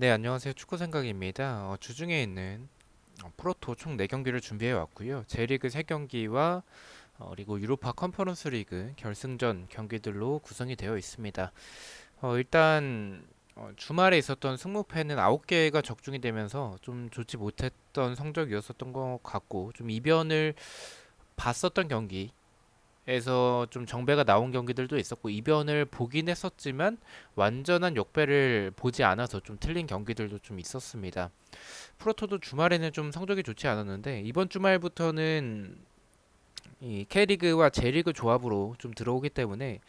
네, 안녕하세요. 축구 생각입니다. 어, 주중에 있는 어, 프로토 총 4경기를 준비해 왔고요. J리그 3경기와 어, 그리고 유로파 컨퍼런스 리그 결승전 경기들로 구성이 되어 있습니다. 어, 일단 어, 주말에 있었던 승무패는 9개가 적중이 되면서 좀 좋지 못했던 성적이었었던 것 같고 좀 이변을 봤었던 경기 에서 좀 정배가 나온 경기들도 있었고 이변을 보긴 했었지만 완전한 역배를 보지 않아서 좀 틀린 경기들도 좀 있었습니다. 프로토도 주말에는 좀 성적이 좋지 않았는데 이번 주말부터는 이 K리그와 J리그 조합으로 좀 들어오기 때문에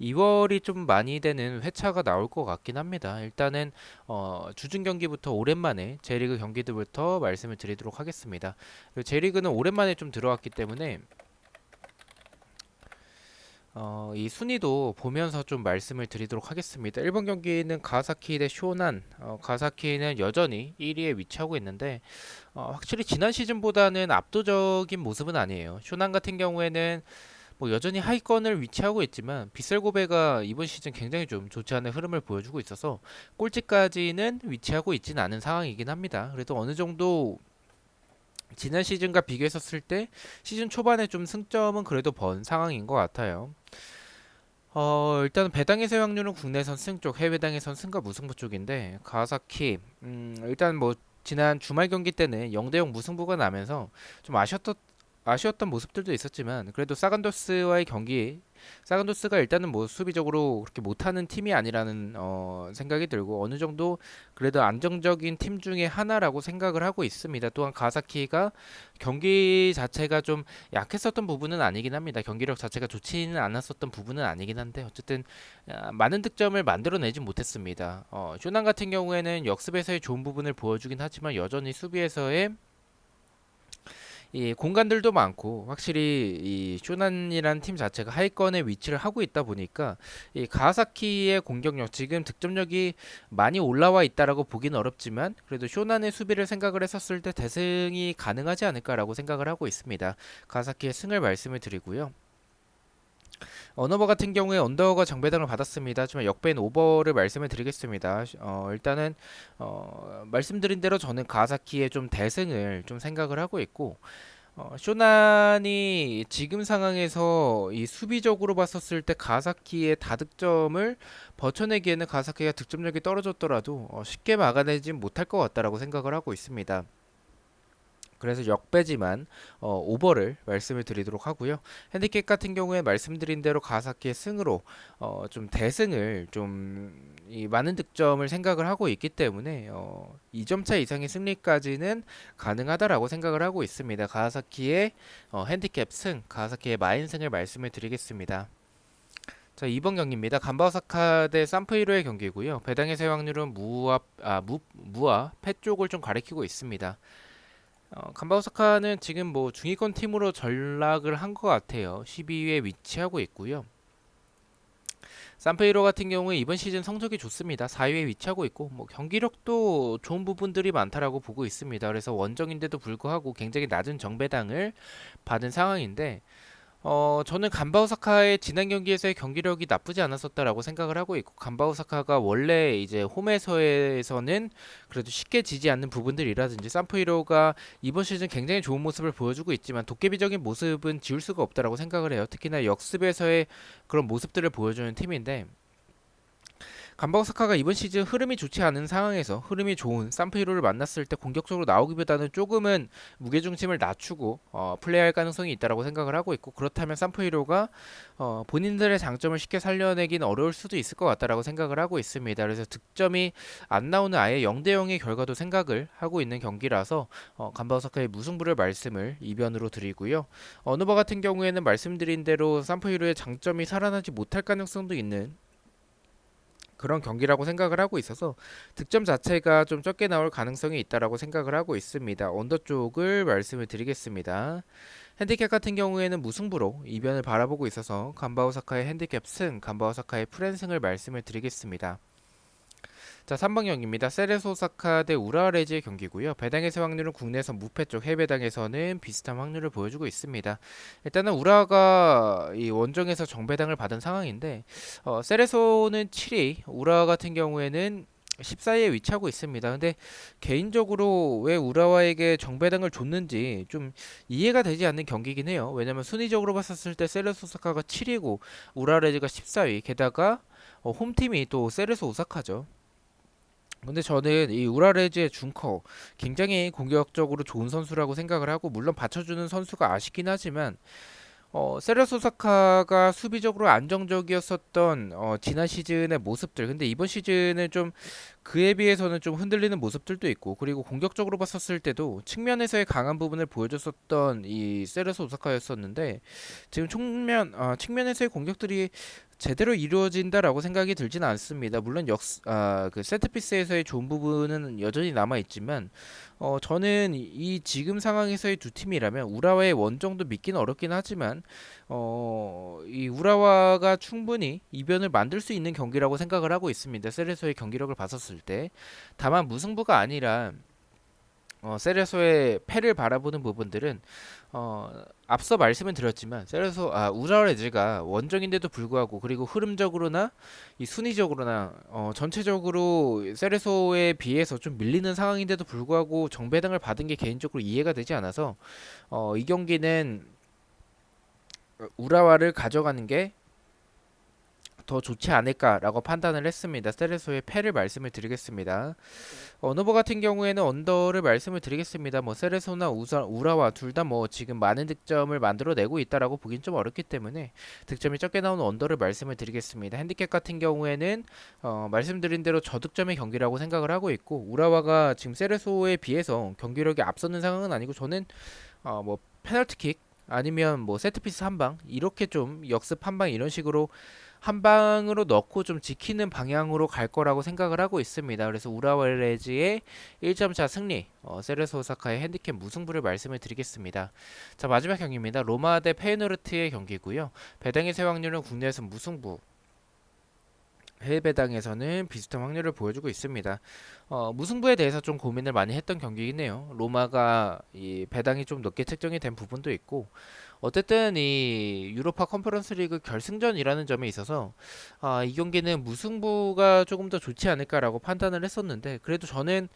2월이 좀 많이 되는 회차가 나올 것 같긴 합니다. 일단은 어, 주중 경기부터 오랜만에 J리그 경기들부터 말씀을 드리도록 하겠습니다. 그리고 J리그는 오랜만에 좀 들어왔기 때문에 어, 이 순위도 보면서 좀 말씀을 드리도록 하겠습니다. 1번 경기는 가사키 대 쇼난. 어, 가사키는 여전히 1위에 위치하고 있는데 어, 확실히 지난 시즌보다는 압도적인 모습은 아니에요. 쇼난 같은 경우에는 뭐 여전히 하위권을 위치하고 있지만 비셀고베가 이번 시즌 굉장히 좀 좋지 않은 흐름을 보여주고 있어서 꼴찌까지는 위치하고 있지는 않은 상황이긴 합니다. 그래도 어느 정도 지난 시즌과 비교했었을 때 시즌 초반에 좀 승점은 그래도 번 상황인 것 같아요. 어, 일단 배당에서의 확률은 국내선 승 쪽, 해외당에선 승과 무승부 쪽인데 가와사키 음, 일단 뭐 지난 주말 경기 때는 0대0 무승부가 나면서 좀 아쉬웠던 아쉬웠던 모습들도 있었지만 그래도 사간도스와의 경기 사간도스가 일단은 뭐 수비적으로 그렇게 못하는 팀이 아니라는 어, 생각이 들고 어느 정도 그래도 안정적인 팀 중에 하나라고 생각을 하고 있습니다. 또한 가사키가 경기 자체가 좀 약했었던 부분은 아니긴 합니다. 경기력 자체가 좋지는 않았었던 부분은 아니긴 한데 어쨌든 아, 많은 득점을 만들어내지 못했습니다. 어, 쇼난 같은 경우에는 역습에서의 좋은 부분을 보여주긴 하지만 여전히 수비에서의 이 공간들도 많고 확실히 이 쇼난이라는 팀 자체가 하위권에 위치를 하고 있다 보니까 이 가와사키의 공격력 지금 득점력이 많이 올라와 있다라고 보기는 어렵지만 그래도 쇼난의 수비를 생각을 했었을 때 대승이 가능하지 않을까라고 생각을 하고 있습니다. 가와사키의 승을 말씀을 드리고요. 언어버 같은 경우에 언더가 정배당을 받았습니다. 하지만 역배는 오버를 말씀을 드리겠습니다. 어, 일단은 어, 말씀드린 대로 저는 가사키의 좀 대승을 좀 생각을 하고 있고 어, 쇼난이 지금 상황에서 이 수비적으로 봤었을 때 가사키의 다득점을 버텨내기에는 가사키가 득점력이 떨어졌더라도 어, 쉽게 막아내지 못할 것 같다라고 생각을 하고 있습니다. 그래서 역배지만 어, 오버를 말씀을 드리도록 하고요. 핸디캡 같은 경우에 말씀드린 대로 가사키의 승으로 어, 좀 대승을 좀 이 많은 득점을 생각을 하고 있기 때문에 어, 2점 차 이상의 승리까지는 가능하다라고 생각을 하고 있습니다. 가사키의 어, 핸디캡 승, 가사키의 마인 승을 말씀을 드리겠습니다. 자, 2번 경기입니다. 간바오사카 대 산프이로의 경기고요. 배당의 세 확률은 무와 아, 무, 무와 패 쪽을 좀 가리키고 있습니다. 어, 간바오사카는 지금 뭐 중위권 팀으로 전락을 한 것 같아요. 12위에 위치하고 있고요. 산페이로 같은 경우에 이번 시즌 성적이 좋습니다. 4위에 위치하고 있고 뭐 경기력도 좋은 부분들이 많다라고 보고 있습니다. 그래서 원정인데도 불구하고 굉장히 낮은 정배당을 받은 상황인데 어, 저는 간바오사카의 지난 경기에서의 경기력이 나쁘지 않았었다라고 생각을 하고 있고 간바오사카가 원래 이제 홈에서에서는 그래도 쉽게 지지 않는 부분들이라든지 산프이로가 이번 시즌 굉장히 좋은 모습을 보여주고 있지만 도깨비적인 모습은 지울 수가 없다라고 생각을 해요. 특히나 역습에서의 그런 모습들을 보여주는 팀인데 감바오사카가 이번 시즌 흐름이 좋지 않은 상황에서 흐름이 좋은 산프이로를 만났을 때 공격적으로 나오기보다는 조금은 무게중심을 낮추고 어, 플레이할 가능성이 있다라고 생각을 하고 있고 그렇다면 산프이로가 어, 본인들의 장점을 쉽게 살려내기는 어려울 수도 있을 것 같다라고 생각을 하고 있습니다. 그래서 득점이 안 나오는 아예 0대 0의 결과도 생각을 하고 있는 경기라서 어, 감바오사카의 무승부를 말씀을 이변으로 드리고요. 어느버 같은 경우에는 말씀드린 대로 산프이로의 장점이 살아나지 못할 가능성도 있는 그런 경기라고 생각을 하고 있어서 득점 자체가 좀 적게 나올 가능성이 있다라고 생각을 하고 있습니다. 언더 쪽을 말씀을 드리겠습니다. 핸디캡 같은 경우에는 무승부로 이변을 바라보고 있어서 간바오사카의 핸디캡 승, 간바오사카의 프랜승을 말씀을 드리겠습니다. 자, 3번 경기입니다. 세레소사카 대 우라레즈의 경기고요. 배당에서 확률은 국내에서 무패 쪽, 해배당에서는 비슷한 확률을 보여주고 있습니다. 일단은 우라가 이 원정에서 정배당을 받은 상황인데 어, 세레소는 7위, 우라 같은 경우에는 14위에 위치하고 있습니다. 근데 개인적으로 왜 우라와에게 정배당을 줬는지 좀 이해가 되지 않는 경기긴 해요. 왜냐면 순위적으로 봤었을 때 세레스 오사카가 7위고 우라레즈가 14위. 게다가 어, 홈팀이 또 세레스 오사카죠. 근데 저는 이 우라레즈의 준커 굉장히 공격적으로 좋은 선수라고 생각을 하고 물론 받쳐주는 선수가 아쉽긴 하지만 어, 세레스 오사카가 수비적으로 안정적이었었던 어, 지난 시즌의 모습들. 근데 이번 시즌은 좀 그에 비해서는 좀 흔들리는 모습들도 있고, 그리고 공격적으로 봤었을 때도 측면에서의 강한 부분을 보여줬었던 이 세레스 오사카였었는데, 지금 측면, 아, 측면에서의 공격들이 제대로 이루어진다라고 생각이 들지는 않습니다. 물론 역, 아, 그 세트피스에서의 좋은 부분은 여전히 남아 있지만, 어, 저는 이 지금 상황에서의 두 팀이라면 우라와의 원정도 믿기는 어렵긴 하지만, 어, 이 우라와가 충분히 이변을 만들 수 있는 경기라고 생각을 하고 있습니다. 세레소의 경기력을 봤었을 때, 다만 무승부가 아니라 어, 세레소의 패를 바라보는 부분들은 어, 앞서 말씀을 드렸지만 세레소 아 우라레즈가 원정인데도 불구하고 그리고 흐름적으로나 이 순위적으로나 어, 전체적으로 세레소에 비해서 좀 밀리는 상황인데도 불구하고 정배당을 받은 게 개인적으로 이해가 되지 않아서 어, 이 경기는 우라와를 가져가는 게 더 좋지 않을까라고 판단을 했습니다. 세레소의 패를 말씀을 드리겠습니다. 언어버 같은 경우에는 언더를 말씀을 드리겠습니다. 뭐 세레소나 우사, 우라와 둘 다 뭐 지금 많은 득점을 만들어내고 있다라고 보긴 좀 어렵기 때문에 득점이 적게 나오는 언더를 말씀을 드리겠습니다. 핸디캡 같은 경우에는 어, 말씀드린 대로 저득점의 경기라고 생각을 하고 있고 우라와가 지금 세레소에 비해서 경기력이 앞서는 상황은 아니고 저는 어, 뭐 페널티킥 아니면 뭐 세트피스 한 방 이렇게 좀 역습 한 방 이런 식으로 한 방으로 넣고 좀 지키는 방향으로 갈 거라고 생각을 하고 있습니다. 그래서 우라와레즈의 1점차 승리, 어, 세레소 오사카의 핸디캡 무승부를 말씀을 드리겠습니다. 자 마지막 경기입니다. 로마 대 페이노르트의 경기고요. 배당의 세 확률은 국내에서 무승부, 해외 배당에서는 비슷한 확률을 보여주고 있습니다. 어, 무승부에 대해서 좀 고민을 많이 했던 경기이긴 해요. 로마가 이 배당이 좀 높게 책정이 된 부분도 있고 어쨌든 이 유로파 컨퍼런스 리그 결승전이라는 점에 있어서 아, 이 경기는 무승부가 조금 더 좋지 않을까라고 판단을 했었는데 그래도 저는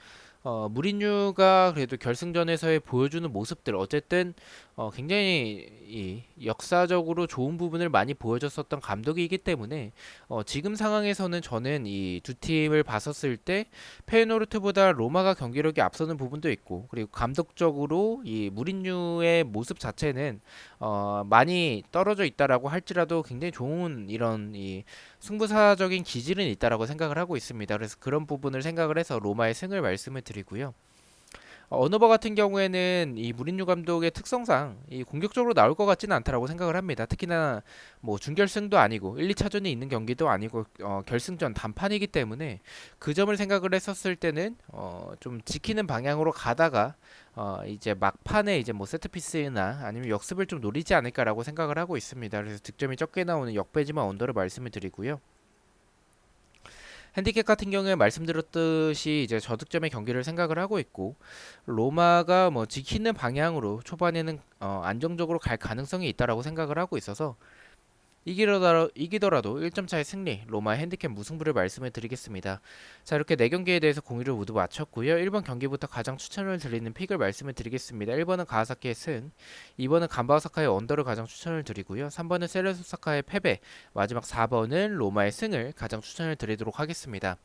어, 무린유가 그래도 결승전에서의 보여주는 모습들 어쨌든 어, 굉장히 이 역사적으로 좋은 부분을 많이 보여줬었던 감독이기 때문에 어, 지금 상황에서는 저는 이 두 팀을 봤었을 때 페이노르트보다 로마가 경기력이 앞서는 부분도 있고 그리고 감독적으로 이 무린유의 모습 자체는 어, 많이 떨어져 있다라고 할지라도 굉장히 좋은 이런 이 승부사적인 기질은 있다라고 생각을 하고 있습니다. 그래서 그런 부분을 생각을 해서 로마의 승을 말씀을 드리고요. 어, 어너버 같은 경우에는 이 무린유 감독의 특성상 이 공격적으로 나올 것 같지는 않다라고 생각을 합니다. 특히나 뭐 준결승도 아니고 1, 2차전이 있는 경기도 아니고 어, 결승전 단판이기 때문에 그 점을 생각을 했었을 때는 어, 좀 지키는 방향으로 가다가 어, 이제 막판에 이제 뭐 세트피스나 아니면 역습을 좀 노리지 않을까라고 생각을 하고 있습니다. 그래서 득점이 적게 나오는 역배지만 언더를 말씀을 드리고요. 핸디캡 같은 경우에 말씀드렸듯이 이제 저득점의 경기를 생각을 하고 있고 로마가 뭐 지키는 방향으로 초반에는 어, 안정적으로 갈 가능성이 있다라고 생각을 하고 있어서 이기더라도, 이기더라도 1점 차의 승리, 로마 핸디캡 무승부를 말씀을 드리겠습니다. 자 이렇게 4경기에 대해서 공유를 모두 마쳤고요. 1번 경기부터 가장 추천을 드리는 픽을 말씀을 드리겠습니다. 1번은 가와사키의 승, 2번은 간바오사카의 언더를 가장 추천을 드리고요. 3번은 세레소사카의 패배, 마지막 4번은 로마의 승을 가장 추천을 드리도록 하겠습니다.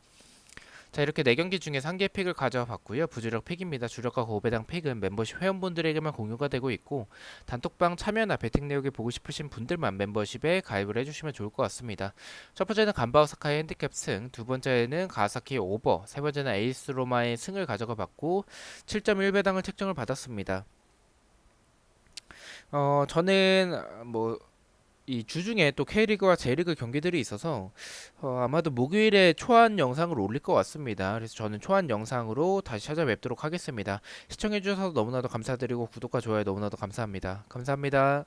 자 이렇게 4경기 중에 3개 픽을 가져와 봤고요. 부주력 픽입니다. 주력과 고배당 픽은 멤버십 회원분들에게만 공유가 되고 있고 단톡방 참여나 배팅 내역을 보고 싶으신 분들만 멤버십에 가입을 해주시면 좋을 것 같습니다. 첫 번째는 간바오 사카의 핸디캡 승, 두 번째는 가사키의 오버, 세 번째는 에이스 로마의 승을 가져가 봤고 7.1배당을 책정을 받았습니다. 어 저는 뭐 이 주중에 또 K리그와 J리그 경기들이 있어서 어, 아마도 목요일에 초안 영상을 올릴 것 같습니다. 그래서 저는 초안 영상으로 다시 찾아뵙도록 하겠습니다. 시청해주셔서 너무나도 감사드리고 구독과 좋아요 너무나도 감사합니다. 감사합니다.